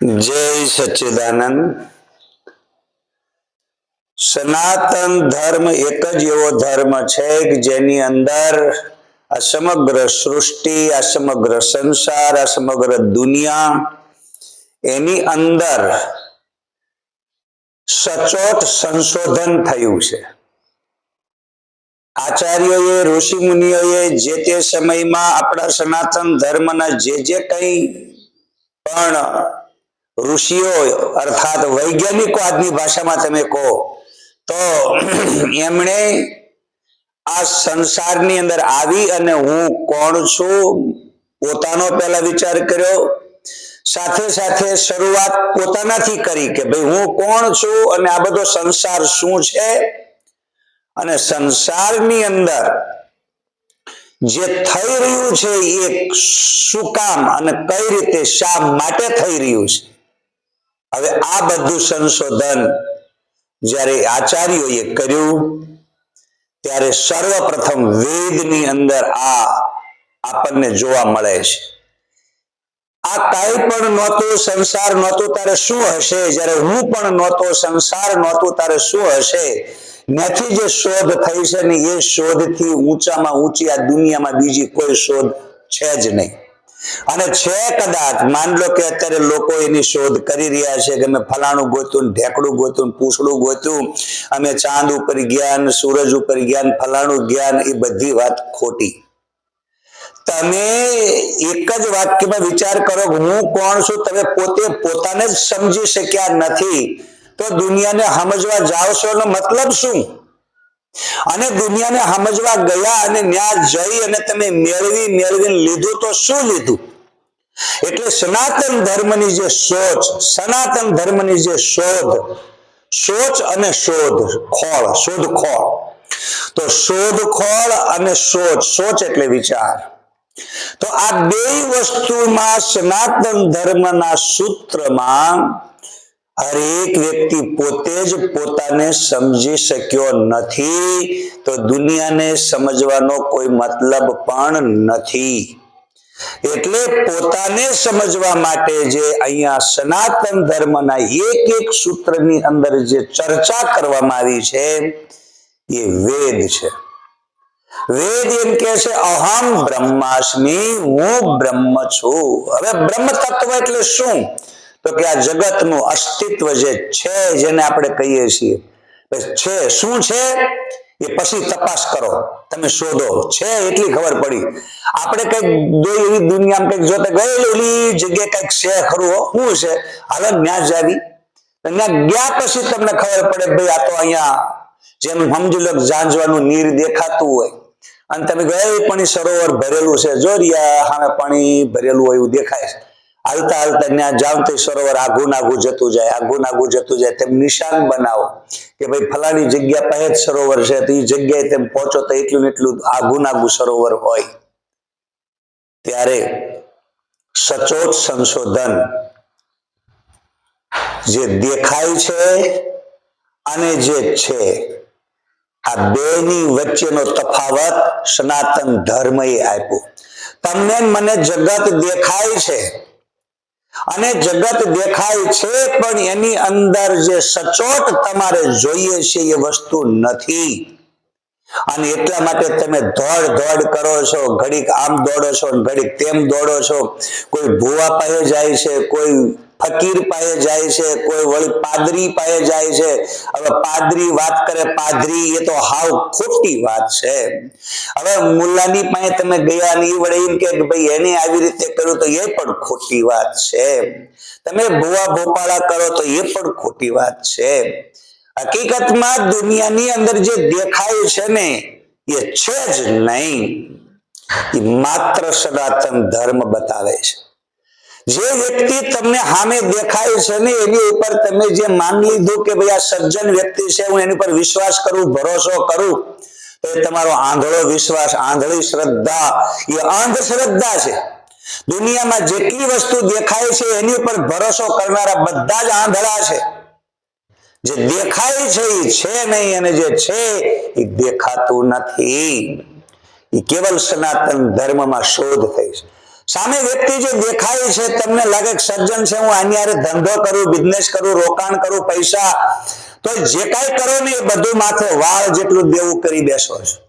જય સચ્ચિદાનંદ. સનાતન ધર્મ એક જ એવો ધર્મ છે કે જેની અંદર આ સમગ્ર સૃષ્ટિ, આ સમગ્ર સંસાર, આ સમગ્ર દુનિયા એની અંદર સચોટ સંશોધન થયું છે. આચાર્યોએ ઋષિ મુનિઓએ જે તે સમયમાં આપણા સનાતન ધર્મના જે જે કંઈ પણ ઋષિઓ અર્થાત વૈજ્ઞાનિકો આજની ભાષામાં તમે કહો, તો એમણે આ સંસારની અંદર આવી અને હું કોણ છું પોતાનો પહેલા વિચાર કર્યો. સાથે સાથે શરૂઆત પોતાનાથી કરી કે ભાઈ હું કોણ છું અને આ બધો સંસાર શું છે? અને સંસારની અંદર જે થઈ રહ્યું છે એ શું કામ અને કઈ રીતે શા માટે થઈ રહ્યું છે? હવે આ બધું સંશોધન જ્યારે આચાર્યોએ કર્યું, ત્યારે સર્વપ્રથમ વેદની અંદર આ આપણને જોવા મળે છે. આ કાંઈ પણ નહોતું, સંસાર નહોતું તારે શું હશે? જ્યારે હું પણ નહોતો, સંસાર નહોતું તારે શું હશે? નથી જે શોધ થઈ છે ને, એ શોધથી ઊંચામાં ઊંચી આ દુનિયામાં બીજી કોઈ શોધ છે જ નહીં. અને છે કદાચ, માની લો કે અત્યારે લોકો એની શોધ કરી રહ્યા છે કે અમે ફલાણું ગોતું ઢેકડું ગોતું પૂછડું ગોતું, અમે ચાંદ ઉપર જ્ઞાન સૂરજ ઉપર જ્ઞાન ફલાણું જ્ઞાન એ બધી વાત ખોટી. તમે એક જ વાક્યમાં વિચાર કરો હું કોણ છું, તમે પોતે પોતાને જ સમજી શક્યા નથી. તો દુનિયાને સમજવા જાઓ છો મતલબ શું? અને દુનિયાને સમજવા ગયા અને ન્યા જઈ અને તમે મેળવી મેળવીને લીધું તો શું લીધું? એટલે સનાતન ધર્મની જે સોચ સનાતન ધર્મની જે શોધ સોચ અને શોધ, ખોળ શોધ ખોળ તો શોધ ખોળ અને સોચ સોચ એટલે વિચાર. તો આ બે વસ્તુમાં સનાતન ધર્મના સૂત્રમાં હરેક વ્યક્તિ પોતે જ પોતાને સમજી શક્યો નથી, તો દુનિયાને સમજવાનો કોઈ મતલબ પણ નથી. એટલે પોતાને સમજવા માટે જે અહીંયા સનાતન ધર્મના એક એક સૂત્રની અંદર જે ચર્ચા કરવામાં આવી છે, એ વેદ છે. વેદ એમ કે છે, અહમ બ્રહ્માસ્મી, હું બ્રહ્મ છું. હવે બ્રહ્મ તત્વ એટલે શું? તો કે આ જગતનું અસ્તિત્વ જે છે જેને આપણે કહીએ છીએ છે, શું છે? એ પછી તપાસ કરો. તમે શોધો, છે એટલી ખબર પડી. આપણે કંઈક એવી દુનિયામાં કંઈક જોતા ગયેલી જગ્યાએ કંઈક છે ખરું શું છે? હાલો, ન્યા જ આવી. ત્યાં ગયા પછી તમને ખબર પડે ભાઈ આ તો અહીંયા જેમ સમજી લો નીર દેખાતું હોય. અને તમે ગયા પાણી સરોવર ભરેલું છે. જો રિયા સામે પાણી ભરેલું હોય એવું દેખાય છે. હાલતા હાલતા ત્યાં જાવ તો સરોવર આઘું નાઘું જતું જાય, આઘું નાઘું જતું જાય, તેમ નિશાન બનાવો કે ભાઈ ફલાણી જગ્યા પહેજ સરોવર છે, તો એ જગ્યાએ તેમ પહોંચો તો એટલું ને એટલું આઘું નાઘું સરોવર હોય. ત્યારે સચોટ સંશોધન જે દેખાય છે અને જે છે, આ બેની વચ્ચેનો તફાવત સનાતન ધર્મએ આપ્યો. તમને મને જગત દેખાય છે અને જગત દેખાય છે, પણ એની અંદર જે સચોટ તમારે જોઈએ છે એ વસ્તુ નથી. અને એટલા માટે તમે દોડ દોડ કરો છો, ઘડીક આમ દોડો છો, ઘડીક તેમ દોડો છો. કોઈ ભુવા પાસે જાય છે, કોઈ ફકીર પાસે જાય છે, કોઈ વળી પાદરી પાસે જાય છે. હવે પાદરી વાત કરે, પાદરી એ તો હાવ ખોટી વાત છે. હવે મુલ્લાની પાસે તમે ગયા ને એ વડે એમ કે ભાઈ એને આવી રીતે કર્યું તો એ પણ ખોટી વાત છે. તમે ભુવા ભોપાળા કરો તો એ પણ ખોટી વાત છે. હકીકતમાં દુનિયાની અંદર જે દેખાય છે ને, એ છે જ નહીં. માત્ર સનાતન ધર્મ બતાવે છે. જે વ્યક્તિ તમને સામે દેખાય છે ને, એની ઉપર તમે જે માન લીધું કે ભાઈ આ સજ્જન વ્યક્તિ છે, હું એની પર વિશ્વાસ કરું, ભરોસો કરું, તો એ તમારો આંધળો વિશ્વાસ, આંધળી શ્રદ્ધા, એ અંધશ્રદ્ધા છે. દુનિયામાં જેટલી વસ્તુ દેખાય છે, એની ઉપર ભરોસો કરનારા બધા જ આંધળા છે. જે દેખાય છે, એ છે નહીં, અને જે છે, એ દેખાતું નથી. એ કેવલ સનાતન ધર્મમાં શોધ થઈ છે. સામે વ્યક્તિ જે દેખાય છે, તમને લાગે કે છે, હું આની ધંધો કરું બિઝનેસ કરું, રોકાણ કરું, પૈસા, તો જે કાંઈ કરો ને એ બધું માથે વાળ જેટલું દેવું કરી બેસો છો.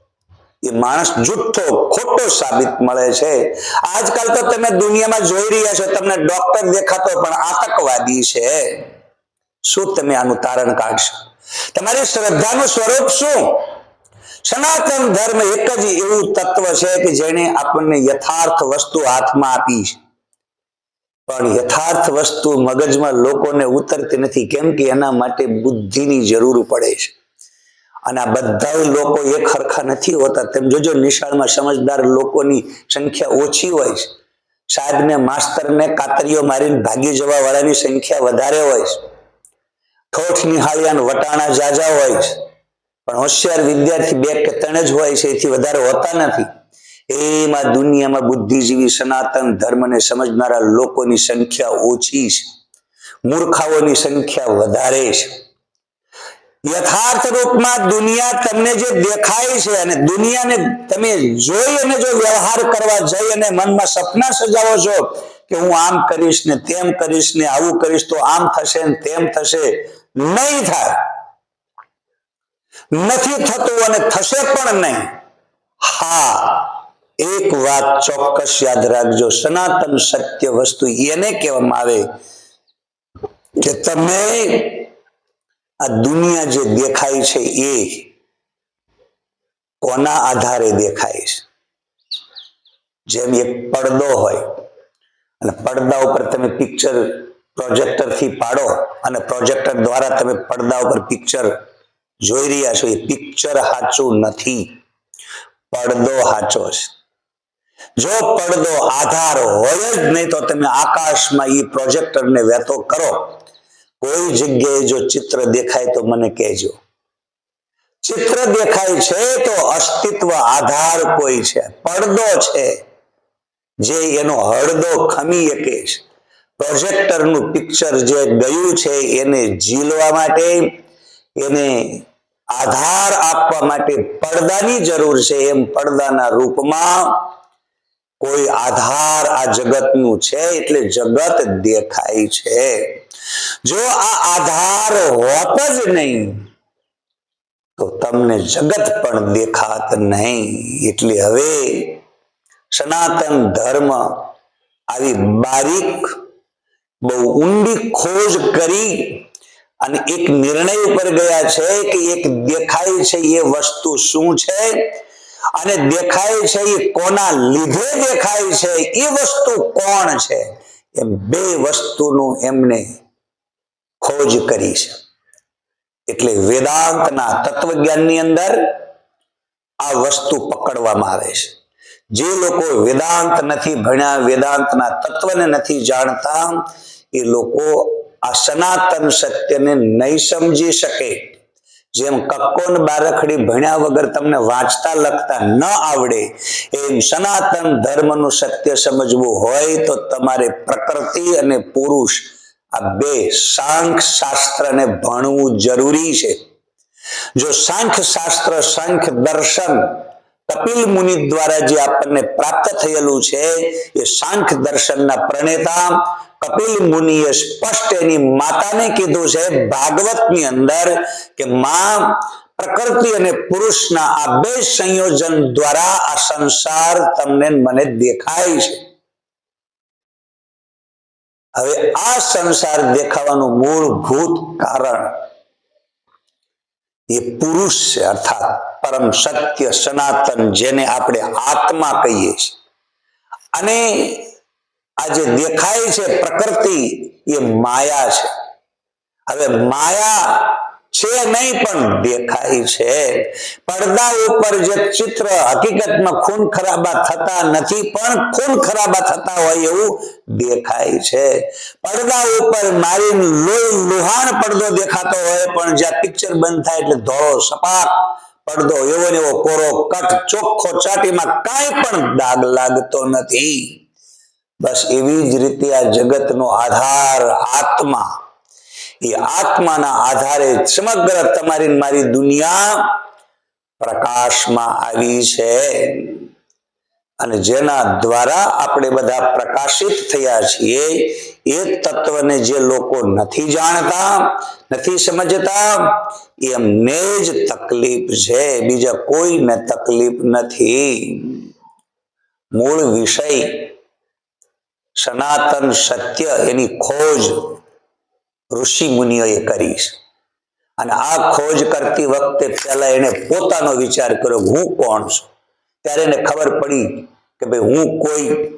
એ માણસ જુઠ્ઠો, ખોટો સાબિત મળે છે. આજકાલ તો તમે દુનિયામાં જોઈ રહ્યા છો, તમને ડોક્ટર દેખાતો, પણ આતંકવાદી છે. શું તમે આનું તારણ કાઢશો? તમારી શ્રદ્ધાનું સ્વરૂપ શું? સનાતન ધર્મ એક જ એવું તત્વ છે કે જેણે આપણને યથાર્થ વસ્તુ હાથમાં આપી છે. પણ યથાર્થ વસ્તુ મગજમાં લોકોને ઉતરતી નથી, કેમ કે એના માટે બુદ્ધિની જરૂર પડે છે. અને આ બધા લોકો એક હરખા નથી હોતા. તેમ જોજો નિશાળમાં સમજદાર લોકોની સંખ્યા ઓછી હોય છે. સાહેબને, માસ્તરને કાતરીઓ મારીને ભાગી જવા વાળાની સંખ્યા વધારે હોય છે. ઠોઠ નિહાળિયા વટાણા જાજા હોય છે. પણ હોશિયાર વિદ્યાર્થી બે કે ત્રણ જ હોય છે, એથી વધારે હોતા નથી. એમાં દુનિયામાં બુદ્ધિજીવી સનાતન ધર્મને સમજનારા લોકોની સંખ્યા ઓછી છે. મૂર્ખાઓની સંખ્યા વધારે છે. યથાર્થ રૂપમાં દુનિયા તમને જે દેખાય છે અને દુનિયાને તમે જોઈ અને જો વ્યવહાર કરવા જઈ અને મનમાં સપના સજાવો છો કે હું આમ કરીશ ને તેમ કરીશ ને આવું કરીશ તો આમ થશે ને તેમ થશે, નહીં થાય. નથી થતું અને થશે પણ નહીં. હા, એક વાત ચોક્કસ યાદ રાખજો. સનાતન સત્ય વસ્તુ એને કહેવામાં આવે કે તમે આ દુનિયા જે દેખાય છે એ કોના આધારે દેખાય છે? જેમ એક પડદો હોય, અને પડદા ઉપર તમે પિક્ચર પ્રોજેક્ટરથી પાડો અને પ્રોજેક્ટર દ્વારા તમે પડદા ઉપર પિક્ચર જોઈ રહ્યા છો એ પિક્ચર સાચું નથી. પડદો સાચો છે. જો પડદો આધાર હોય જ નહીં તો તમે આકાશમાં એ પ્રોજેક્ટરને વહેતો કરો. કોઈ જગ્યાએ જો ચિત્ર દેખાય તો મને કહેજો. ચિત્ર દેખાય છે તો અસ્તિત્વ આધાર કોઈ છે. પડદો છે. જે એનો હળદો ખમી શકે છે. પ્રોજેક્ટરનું પિક્ચર જે ગયું છે એને ઝીલવા માટે એને આધાર આપવા માટે પડદાની જરૂર છે એમ પડદાના રૂપમાં કોઈ આધાર આ જગતનું છે એટલે જગત દેખાય છે. જો આ આધાર હોત જ નહીં, તો તમને જગત પણ દેખાત નહીં. એટલે હવે સનાતન ધર્મ આવી બારીક, બહુ ઊંડી ખોજ કરી અને એક નિર્ણય ઉપર ગયા છે કે એક દેખાય છે એ વસ્તુ શું છે? અને દેખાય છે એ કોના લીધે દેખાય છે? એ વસ્તુ કોણ છે? એમ બે વસ્તુનું એમને ખોજ કરી છે. એટલે વેદાંતના તત્વજ્ઞાનની અંદર આ વસ્તુ પકડવામાં આવે છે. જે લોકો વેદાંત નથી ભણ્યા, વેદાંતના તત્વને નથી જાણતા, એ લોકો આ સનાતન સત્યને નહીં સમજી શકે. જેમ કક્કોન બારખડી ભણ્યા વગર તમને વાંચતા, લખતા ન આવડે, એમ સનાતન ધર્મનું સત્ય સમજવું હોય તો તમારે પ્રકૃતિ અને પુરુષ આ બે સાંખ્ય શાસ્ત્રને ભણવું જરૂરી છે. જો સાંખ શાસ્ત્ર, સાંખ દર્શન કપિલ મુનિ દ્વારા જે આપણને પ્રાપ્ત થયેલું છે, એ સાંખ દર્શનના પ્રણેતા કપિલ મુનિએ સ્પષ્ટ એની માતાને કીધું છે, ભાગવતની અંદર કે માં પ્રકૃતિ અને પુરુષના આ બે સંયોજન દ્વારા આ સંસાર તમને મને દેખાય છે. હવે આ સંસાર દેખાવાનું મૂળભૂત કારણ એ પુરુષ છે, અર્થાત પરમ સત્ય સનાતન જેને આપણે આત્મા કહીએ છીએ. અને આ જે દેખાય છે પ્રકૃતિ, એ માયા છે. હવે માયા છે નહીં પણ દેખાય છે. પડદા ઉપર જે ચિત્ર હકીકતમાં ખૂન ખરાબા થતા નથી, પણ ખૂન ખરાબા થતા હોય એવું દેખાય છે. પડદા ઉપર મારી લોહી, લુહાણ પડદો દેખાતો હોય, પણ જ્યાં પિક્ચર બંધ થાય એટલે ધોળો, સપાટ પડદો, એવો ને એવો કોરો કટ ચોખ્ખો ચાટીમાં કાંઈ પણ દાગ લાગતો નથી. બસ એવી જ રીતે આ જગતનો આધાર આત્મા. એ આત્માના આધારે સમગ્ર તમારી મારી દુનિયા પ્રકાશમાં આવી છે. અને જેના દ્વારા આપણે બધા પ્રકાશિત થયા છીએ, એ તત્વને જે લોકો નથી જાણતા, નથી સમજતા એમને જ તકલીફ છે. બીજા કોઈને તકલીફ નથી. મૂળ વિષય સનાતન સત્ય એની ખોજ ઋષિ મુનિઓએ કરી છે. અને આ ખોજ કરતી વખતે પહેલા એને પોતાનો વિચાર કર્યો, હું કોણ છું? ત્યારે એને ખબર પડી કે ભાઈ, હું કોઈ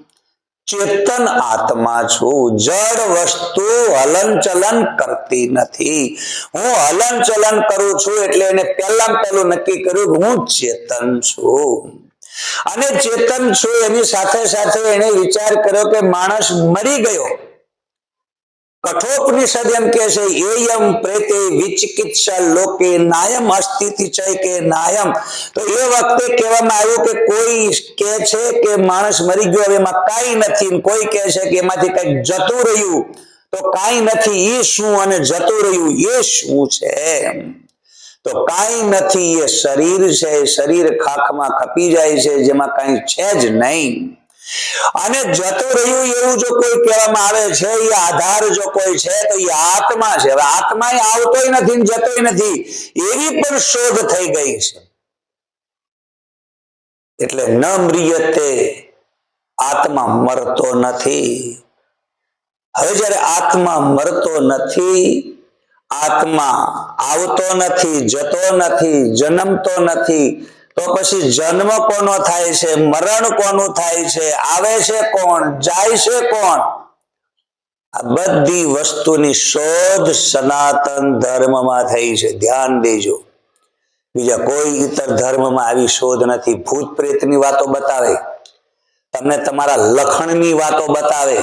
ચેતન આત્મા છું. જળ વસ્તુ હલન ચલન કરતી નથી. હું હલન ચલન કરું છું. એટલે એને પહેલા પહેલું નક્કી કર્યું હું ચેતન છું. અને ચેતન છું, એની સાથે સાથે એને વિચાર કર્યો કે માણસ મરી ગયો. કઠોપનિષદ એમ કે છે, એયમ પ્રેતે વિચિકિત્સા લોકે નાયમ અસ્થિતિ છે કે નાયમ. તો એ વખતે કહેવામાં આવ્યું કે કોઈ કે છે કે માણસ મરી ગયો એમાં કાંઈ નથી. કોઈ કહે છે કે એમાંથી કંઈક જતું રહ્યું. તો કાંઈ નથી એ શું અને જતું રહ્યું, એ શું છે? તો કાંઈ નથી, એ શરીર છે શરીર ખાખમાં ખપી જાય છે, જેમાં કાંઈ છે જ નહીં. અને જતું રહ્યું એવું જો કોઈ કહેવામાં આવે છે, એ આધાર જો કોઈ છે, તો એ આત્મા છે. હવે આત્મા આવતો નથી જતો નથી, એવી પણ શોધ થઈ ગઈ છે. એટલે ન મ્રિયતે આત્મા મરતો નથી. હવે જયારે આત્મા મરતો નથી આત્મા આવતો નથી, જતો નથી, જન્મતો નથી. તો પછી જન્મ કોનો થાય છે? મરણ કોનું થાય છે? આવે છે કોણ? જાય છે કોણ? આ બધી વસ્તુની શોધ સનાતન ધર્મમાં થઈ છે. ધ્યાન દેજો. બીજા કોઈ ઇતર ધર્મમાં આવી શોધ નથી. ભૂત પ્રેતની વાતો બતાવે. તમને તમારા લખણની વાતો બતાવે.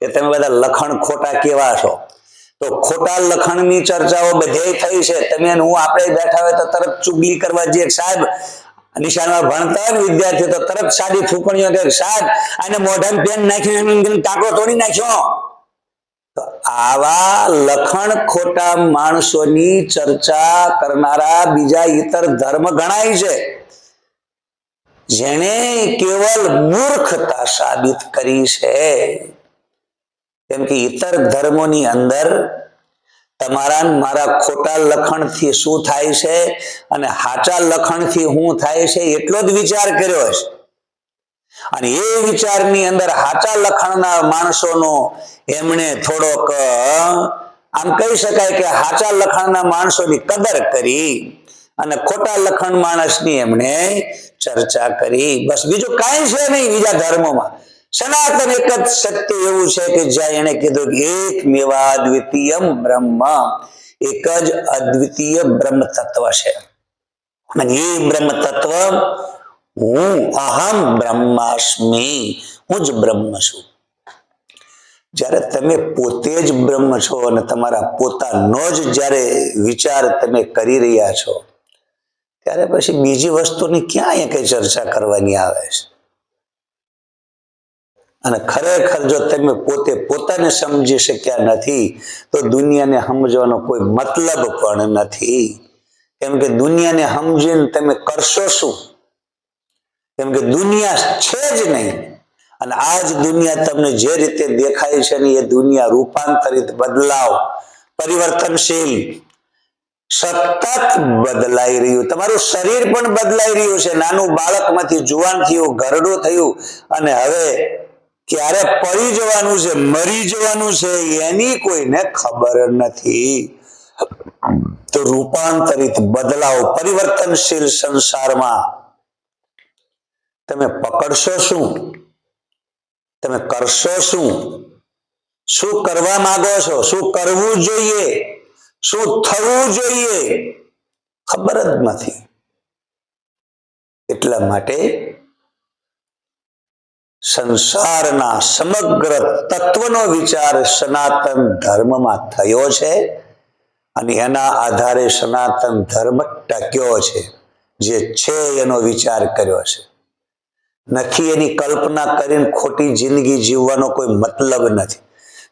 કે તમે બધા લખણ ખોટા કેવા છો? તો ખોટા લખણની ચર્ચાઓ બધે થઈ છે. તમે હું આપણે બેઠા હોય તો તરત ચુગલી કરવા જઈએ સાહેબ નિશાળમાં ભણતા હોય ને તો તરત સાદી ફૂંકણીઓ કે સાહેબ, આને મોઢામાં પેન નાખ્યું ટાંકો તોડી નાખ્યો. તો આવા લખણ ખોટા માણસોની ચર્ચા કરનારા બીજા ઇતર ધર્મ ગણાય છે. જેણે કેવલ મૂર્ખતા સાબિત કરી છે. કેમ કે ઇતર ધર્મોની અંદર તમારા મારા ખોટા લખણથી શું થાય છે અને સાચા લખણથી શું થાય છે એટલો જ વિચાર કર્યો છે અને એ વિચારની અંદર સાચા લખણના માણસોનો એમણે થોડોક આમ કહી શકાય કે સાચા લખણના માણસોની કદર કરી અને ખોટા લખણ માણસની એમણે ચર્ચા કરી. બસ બીજું કાંઈ છે નહીં બીજા ધર્મોમાં. સનાતન એક જ સત્ય એવું છે કે જ્યાં એને કીધું કે એક મેવા દ્વિતીય બ્રહ્મ. એક જ અદ્વિતીય બ્રહ્મ તત્વ છે. અને એ બ્રહ્મ તત્વ હું અહમ બ્રહ્માસ્મિ. હું જ બ્રહ્મ છું. જ્યારે તમે પોતે જ બ્રહ્મ છો અને તમારા પોતાનો જ જ્યારે વિચાર તમે કરી રહ્યા છો, ત્યારે પછી બીજી વસ્તુની ક્યાં અહીંયા કઈ ચર્ચા કરવાની આવે છે? અને ખરેખર જો તમે પોતે પોતાને સમજી શક્યા નથી, તો દુનિયાને સમજવાનો કોઈ મતલબ પણ નથી. કેમ કે દુનિયાને સમજીને તમે કરશો શું? કેમ કે દુનિયા છે જ નહીં. અને આજ દુનિયા તમને જે રીતે દેખાય છે ને એ દુનિયા રૂપાંતરિત બદલાવ, પરિવર્તનશીલ, સતત બદલાઈ રહ્યું. તમારું શરીર પણ બદલાઈ રહ્યું છે. નાનું બાળકમાંથી જુવાન થયું ઘરડું થયું અને હવે ક્યારે પડી જવાનું છે, મરી જવાનું છે, એની કોઈને ખબર નથી. તો રૂપાંતરિત બદલાવ પરિવર્તનશીલ સંસારમાં તમે પકડશો શું? તમે કરશો શું? શું કરવા માંગો છો? શું કરવું જોઈએ? શું થવું જોઈએ? ખબર જ નથી. એટલા માટે સંસારના સમગ્ર તત્વનો વિચાર સનાતન ધર્મમાં થયો છે અને એના આધારે સનાતન ધર્મ ટક્યો છે, જે છે એનો વિચાર કર્યો છે. નથી એની કલ્પના કરીને ખોટી જિંદગી જીવવાનો કોઈ મતલબ નથી.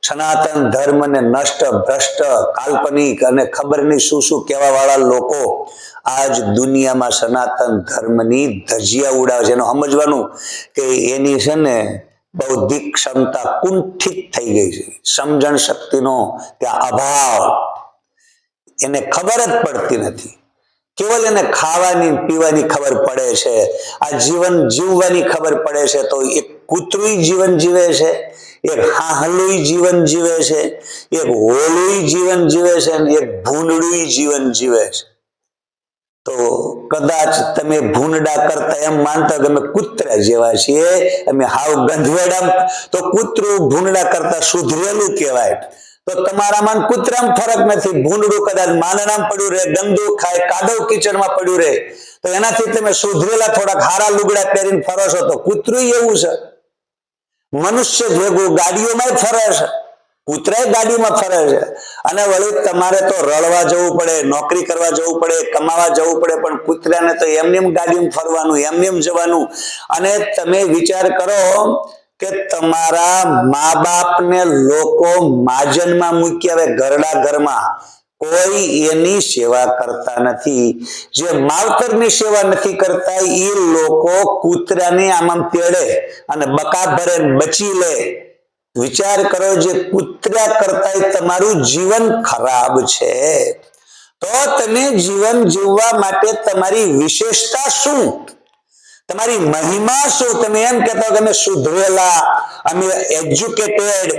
સનાતન ધર્મને નષ્ટ, ભ્રષ્ટ, કાલ્પનિક અને ખબર નહીં શું શું કહેવા વાળા લોકો આજ દુનિયામાં સનાતન ધર્મની ધજિયા ઉડાવે છે. એનું સમજવાનું કે એની છે ને બૌદ્ધિક ક્ષમતા કુંઠિત થઈ ગઈ છે. સમજણ શક્તિનો ત્યાં અભાવ. એને ખબર જ પડતી નથી. કેવલ એને ખાવાની પીવાની ખબર પડે છે. આ જીવન જીવવાની ખબર પડે છે તો એક કૂતરું જીવન જીવે છે, એક હાહલું જીવન જીવે છે, એક હોલું જીવન જીવે છે અને એક ભૂંડળું જીવન જીવે છે. તો કદાચ તમે ભૂંડા કરતા એમ માનતા અમે કૂતરા જેવા છીએ, અમે હાવ ગંધવેડા તો કૂતરું ભૂંડા કરતા સુધરેલું કહેવાય. તો તમારામાં કૂતરામાં ફરક નથી. ભૂંડડું કદાચ માનણામાં પડ્યું રહે, ગંદુ ખાય, કાદવ કિચડમાં પડ્યું રહે. તો એનાથી તમે સુધરેલા થોડાક હારા લુગડા પહેરીને ફરો છો. તો કૂતરું એવું છે. મનુષ્ય ભેગું ગાડીઓમાં ફરે છે. કૂતરાય ગાડીમાં ફરે છે. અને વળી તમારે તો રળવા જવું પડે, નોકરી કરવા જવું પડે, કમાવા જવું પડે, પણ કૂતરાને તો એમને એમ ગાડીમાં ફરવાનું એમને એમ જવાનું. અને તમે વિચાર કરો કે તમારા મા બાપને લોકો માજનમાં મૂકી આવે ઘરડા ઘરમાં. કોઈ એની સેવા કરતા નથી. જે માવતરની સેવા નથી કરતા એ લોકો કૂતરાને આમ તેડે અને બકા ભરે બચી લે. વિચાર કરો જે કૂતરા કરતા તમારું જીવન ખરાબ છે. તો તમે જીવન જીવવા માટે તમારી વિશેષતા શું? તમારી મહિમા શું? તમે એમ કહેતા અમે સુધરેલા, અમે એજ્યુકેટેડ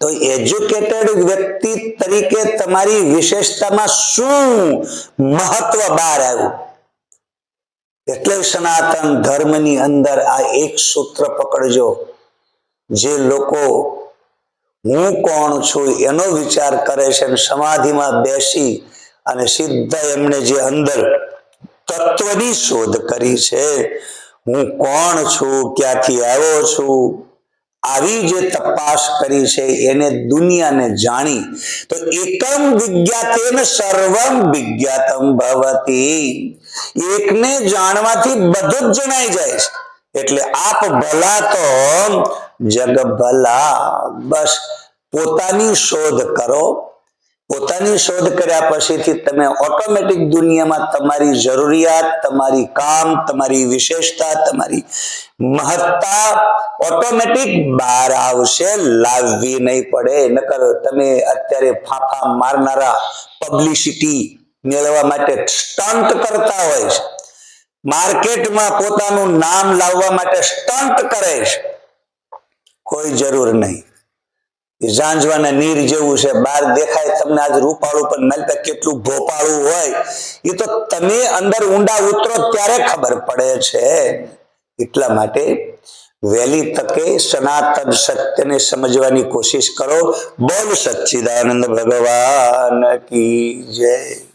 તો એજ્યુકેટેડ વ્યક્તિ તરીકે તમારી વિશેષતામાં શું મહત્વ બહાર આવ્યું? એટલે સનાતન ધર્મની અંદર આ એક સૂત્ર પકડજો. જે લોકો હું કોણ છું એનો વિચાર કરે છે સમાધિમાં બેસી અને સીધા એમને જે અંદર તત્વની શોધ કરી છે, હું કોણ છું, ક્યાંથી આવ્યો છું, આવી જે તપાસ કરી છે એને દુનિયાને જાણી, તો એકમ વિજ્ઞાતેન સર્વમ વિજ્ઞાતમ ભવતી. એકને જાણવાથી બધું જ જણાઈ જાય છે. એટલે આપ ભલા તો જગ ભલા બસ, પોતાની શોધ કરો. પોતાની શોધ કર્યા પછીથી તમે ઓટોમેટિક દુનિયામાં તમારી જરૂરિયાત, તમારી કામ, તમારી વિશેષતા, તમારી મહત્તા ઓટોમેટિક બહાર આવશે. લાવવી નહીં પડે. નકર તમે અત્યારે ફાંફા મારનારા પબ્લિસિટી મેળવવા માટે સ્ટન્ટ કરતા હોય છે. માર્કેટમાં પોતાનું નામ લાવવા માટે સ્ટન્ટ કરે છે. કોઈ જરૂર નહીં. ઝાંઝવાના નીર જેવું છે, બહાર દેખાય તમને આજ રૂપાળું, પણ નલતા કેટલું ભોપાળું હોય, એ તો તમે અંદર ઊંડા ઉતરો ત્યારે ખબર પડે છે. એટલા માટે વહેલી તકે સનાતન સત્યને સમજવાની કોશિશ કરો. બોલ સચ્ચિદાનંદ ભગવાન કી જય.